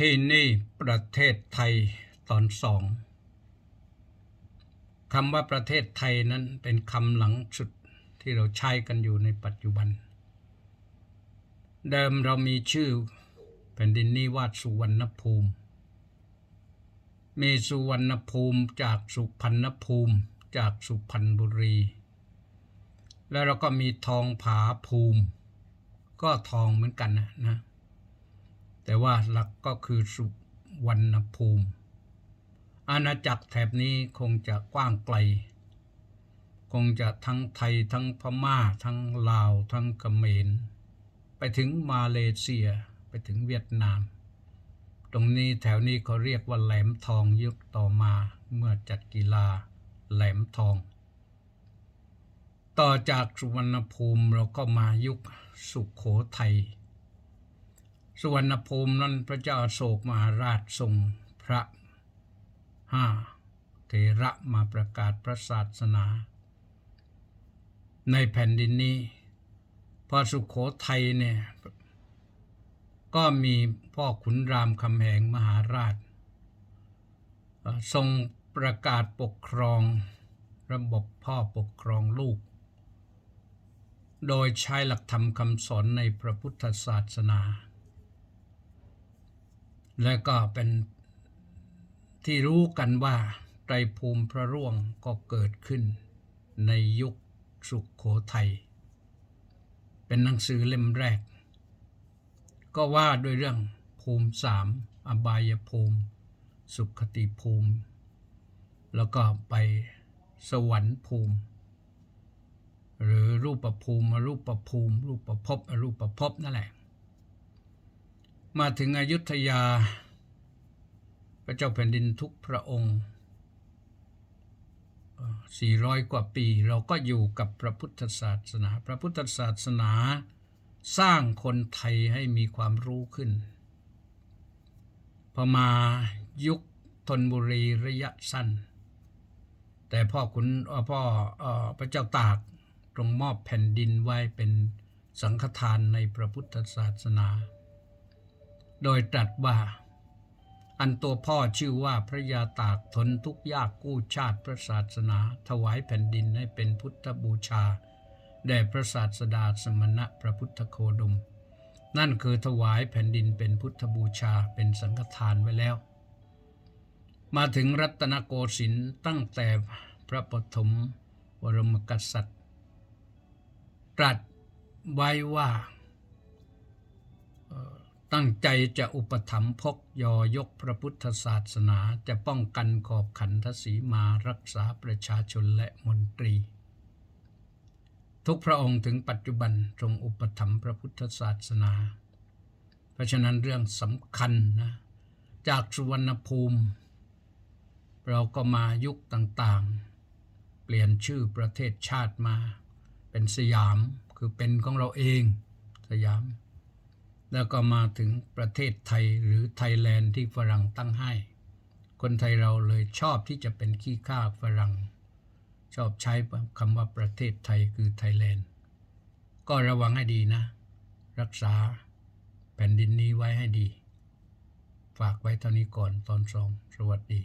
ที่นี่ประเทศไทยตอนสองคำว่าประเทศไทยนั้นเป็นคำหลังสุดที่เราใช้กันอยู่ในปัจจุบัน เดิมเรามีชื่อแผ่นดินนี้ว่าสุวรรณภูมิ มีสุวรรณภูมิจากสุพรรณภูมิจากสุพรรณบุรี แล้วเราก็มีทองผาภูมิ ก็ทองเหมือนกันนะนะ แต่ว่าหลักก็คือสุวรรณภูมิ อาณาจักรแถบนี้คงจะกว้างไกล คงจะทั้งไทยทั้งพม่า ทั้งลาว ทั้งเขมรไปถึงมาเลเซียไปถึงเวียดนาม ตรงนี้แถวนี้เขาเรียกว่าแหลมทองยุคต่อมาเมื่อจัดกีฬาแหลมทอง ต่อจากสุวรรณภูมิเราก็มายุคสุขโขทัย สุวรรณภูมินั้นพระเจ้าโศกมหาราชทรงพระห้าเถระมาประกาศพระศาสนา ในแผ่นดินนี้พอสุขโขทัยเนี่ยก็มีพ่อขุนรามคำแหงมหาราชเอ่อทรงประกาศปกครองระบบพ่อปกครองลูก โดยใช้หลักธรรมคำสอนในพระพุทธศาสนา และก็เป็นที่รู้กันว่าไตรภูมิพระร่วงก็เกิดขึ้นในยุคสุขโขทัย เป็นหนังสือเล่มแรก ก็ว่าด้วยเรื่องภูมิสามอบายภูมิ สุขติภูมิ แล้วก็ไปสวรรค์ภูมิ หรือรูปภูมิรูปภูมิ รูปภพอรูปภพนั่นแหละ มาถึงอยุธยา พระเจ้าแผ่นดินทุกพระองค์ 400 กว่าปีเราก็อยู่กับพระพุทธศาสนา พระพุทธศาสนาสร้างคนไทยให้มีความรู้ขึ้น พอมายุคธนบุรีระยะสั้น แต่พ่อขุนเอ่อพ่อเอ่อพระเจ้าตากตรงมอบแผ่นดินไว้เป็นสังฆทานในพระพุทธศาสนา โดยตรัสว่า อันตัวพ่อชื่อว่าพระยาตากทนทุกข์ยากกู้ชาติพระศาสนา ถวายแผ่นดินให้เป็นพุทธบูชา แด่พระศาสดาสมณะพระพุทธโคดม นั่นคือถวายแผ่นดินเป็นพุทธบูชาเป็นสังฆทานไว้แล้ว มาถึงรัตนโกสินทร์ตั้งแต่พระปฐมบรมกษัตริย์ ตรัสไว้ว่า ตั้งใจจะอุปถัมภกยอยกพระพุทธศาสนาจะป้องกันขอบขันทศีมารักษาประชาชนและมนตรี ทุกพระองค์ถึงปัจจุบันทรงอุปถัมภ์พระพุทธศาสนา เพราะฉะนั้นเรื่องสำคัญนะจากสุวรรณภูมิ เราก็มายุคต่างๆ เปลี่ยนชื่อประเทศชาติมา เป็นสยามคือเป็นของเราเองสยาม แล้วก็มาถึงประเทศไทยหรือไทยแลนด์ที่ฝรั่งตั้งให้ คนไทยเราเลยชอบที่จะเป็นขี้ข้าฝรั่ง ชอบใช้คำว่าประเทศไทยคือไทยแลนด์ ก็ระวังให้ดีนะ รักษาแผ่นดินนี้ไว้ให้ดี ฝากไว้เท่านี้ก่อนตอนสองสวัสดี